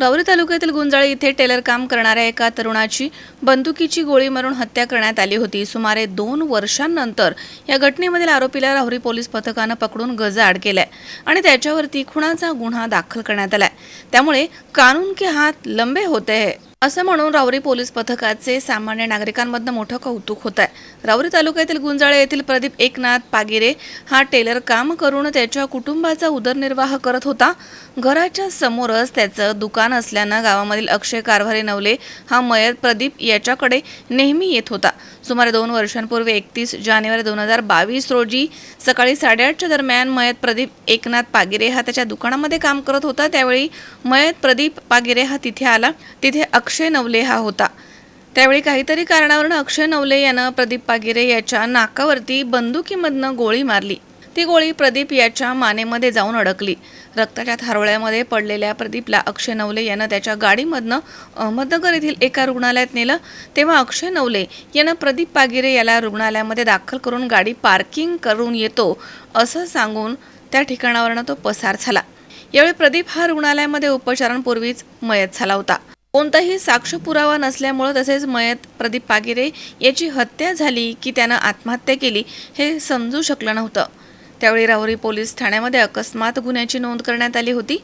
रावरी तालुक्यातील गुंजाळे इथे टेलर काम करणाऱ्या एका तरुणाची बंदुकीची गोळी मारून हत्या करण्यात आली होती. सुमारे दोन वर्षांनंतर या घटनेमधील आरोपीला राहुरी पोलीस पथकानं पकडून गजाआड केलाय आणि त्याच्यावरती खुणाचा गुन्हा दाखल करण्यात आलाय. त्यामुळे कानून के हात लंबे होते है. असं म्हणून रावरी पोलीस पथकाचे सामान्य नागरिकांमधनं मोठं कौतुक होत आहे. रावरी तालुक्यातील गुंजाळे येथील प्रदीप एकनाथ पागिरे हा टेलर काम करून त्याच्या कुटुंबाचा उदरनिर्वाह करत होता. घराच्या समोरच त्याचं दुकान असल्यानं गावामधील अक्षय कारभारी नवले हा मयत प्रदीप याच्याकडे नेहमी येत होता. सुमारे दोन वर्षांपूर्वी एकतीस जानेवारी दोन हजार बावीस रोजी सकाळी साडेआठच्या दरम्यान मयत प्रदीप एकनाथ पागिरे हा त्याच्या दुकानामध्ये काम करत होता. त्यावेळी मयत प्रदीप पागिरे हा तिथे आला. तिथे अक्षय अक्षय नवले हा होता. त्यावेळी काहीतरी कारणावरून अक्षय नवले यानं प्रदीप पागिरे याच्या नाकावरती बंदुकीमधनं गोळी मारली. ती गोळी प्रदीप याच्या मानेमध्ये जाऊन अडकली. रक्ताच्या थारोळ्यामध्ये पडलेल्या प्रदीपला अक्षय नवले यानं त्याच्या गाडीमधनं अहमदनगर येथील एका रुग्णालयात नेलं. तेव्हा अक्षय नवले यानं प्रदीप पागिरे याला रुग्णालयामध्ये दाखल करून गाडी पार्किंग करून येतो असं सांगून त्या ठिकाणावरनं तो पसार झाला. यावेळी प्रदीप हा रुग्णालयामध्ये उपचारांपूर्वीच मयत झाला होता. कोणताही साक्ष पुरावा नसल्यामुळं तसेच मयत प्रदीप पागिरे याची हत्या झाली की त्यानं आत्महत्या केली हे समजू शकलं नव्हतं. त्यावेळी राहुरी पोलीस ठाण्यामध्ये अकस्मात गुन्ह्याची नोंद करण्यात आली होती.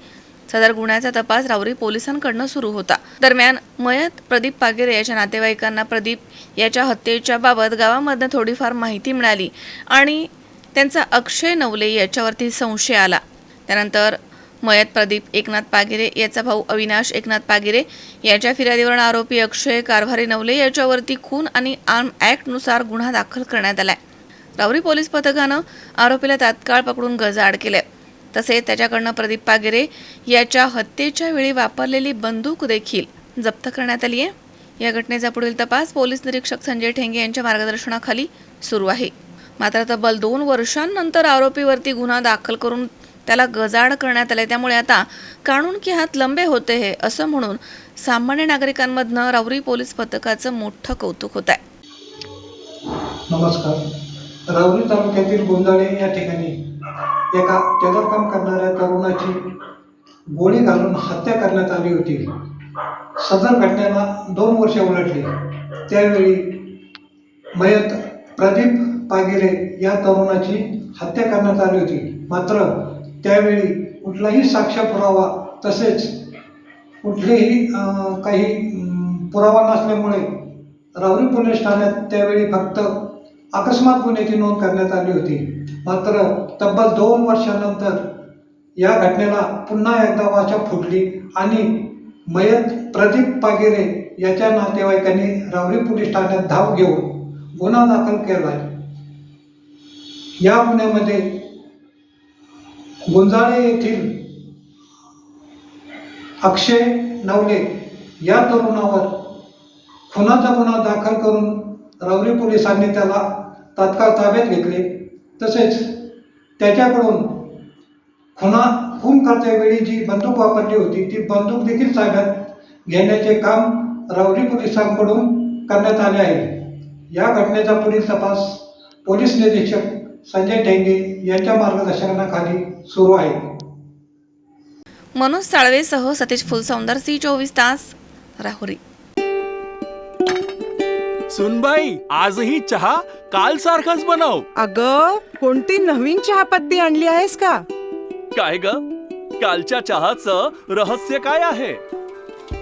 सदर गुन्ह्याचा तपास राहुरी पोलिसांकडनं सुरू होता. दरम्यान मयत प्रदीप पागिरे याच्या नातेवाईकांना प्रदीप याच्या हत्येच्या बाबत गावामधनं थोडीफार माहिती मिळाली आणि त्यांचा अक्षय नवले याच्यावरती संशय आला. त्यानंतर मयत प्रदीप एकनाथ पागिरे याचा भाऊ अविनाश एकनाथ पागिरे याच्या फिर्यादीवरून आरोपी अक्षय कारभारी नवले याच्यावरती खून आणि आर्म ॲक्टनुसार गुन्हा दाखल करण्यात आलाय. रावरी पोलीस पथकानं आरोपीला तात्काळ पकडून गजाआड केलंय. तसेच त्याच्याकडनं प्रदीप पागिरे याच्या हत्येच्या वेळी वापरलेली बंदूक देखील जप्त करण्यात आली आहे. या घटनेचा पुढील तपास पोलीस निरीक्षक संजय ठेंगे यांच्या मार्गदर्शनाखाली सुरू आहे. मात्र तब्बल दोन वर्षांनंतर आरोपीवरती गुन्हा दाखल करून त्याला गजाड करण्यात आले त्यामुळे आता कानून की हात लंबे होते हे असं म्हणून सामान्य नागरिकांमधनं रावरी पोलीस पथकाचं मोठं कौतुक होत आहे. नमस्कार. रावरी तालुक्यातील गोंदाळे या ठिकाणी एका टेलर काम करणाऱ्या तरुणाची गोळी घालून हत्या करण्यात आली होती. सदर घटनेला दोन वर्षे उलटली. त्यावेळी मयत प्रदीप पागिरे या तरुणाची हत्या करण्यात आली होती. मात्र त्यावेळी कुठलाही साक्ष पुरावा तसेच कुठलेही काही पुरावा नसल्यामुळे राहुरी पोलीस ठाण्यात त्यावेळी फक्त अकस्मात गुन्ह्याची नोंद करण्यात आली होती. मात्र तब्बल दोन वर्षानंतर या घटनेला पुन्हा एकदा वाचा फुटली आणि मयत प्रदीप पागिरे याच्या नातेवाईकांनी रावरी पोलीस ठाण्यात धाव घेऊन गुन्हा दाखल केला या गुन्ह्यामध्ये गुंजाळे येथील अक्षय नवले या तरुणावर खुनाचा गुन्हा दाखल करून राहुरी पोलिसांनी त्याला तात्काळ ताब्यात घेतले. तसेच त्याच्याकडून खुना खून करतेवेळी जी बंदूक वापरली होती ती बंदूक देखील ताब्यात घेण्याचे काम राहुरी पोलिसांकडून करण्यात आले आहे. या घटनेचा पुढील तपास पोलीस निरीक्षक संजय ढेंगे यांच्या मार्गदर्शनाखाली सुरू आहे. मनोज साळवेसह सतीश फुलसौंदर सी चोवीस तास राहुरी. सुनबाई आजही चहा काल सारखाच बनव. अग कोणती नवीन चहापत्ती आणली आहेस का? काय ग? कालच्या चहाचं रहस्य काय आहे?